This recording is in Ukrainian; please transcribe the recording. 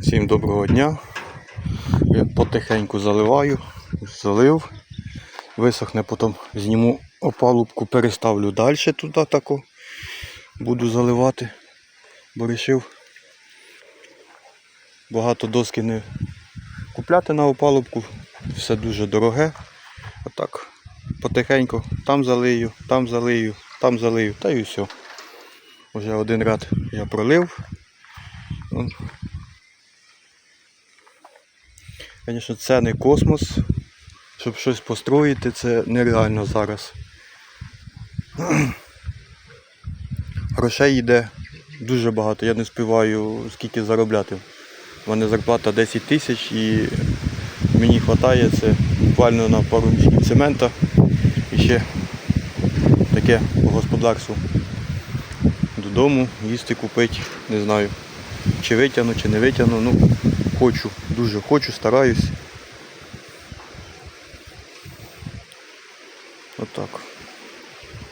Всім доброго дня. Я потихеньку заливаю, залив, висохне, потім зніму опалубку, переставлю далі туди тако. Буду заливати, бо вирішив багато доски не купляти на опалубку, все дуже дороге. Отак потихеньку там залию, там залию, там залию, та і все. Уже один ряд я пролив. Звісно, це не космос. Щоб щось построїти, це нереально зараз. Грошей йде дуже багато. Я не співаю скільки заробляти. У мене зарплата 10 тисяч і мені вистачає це буквально на пару мішків цемента і ще таке по господарству. Додому їсти купити, не знаю, чи витягну, чи не витягну. Ну, хочу, дуже хочу, стараюсь. Отак.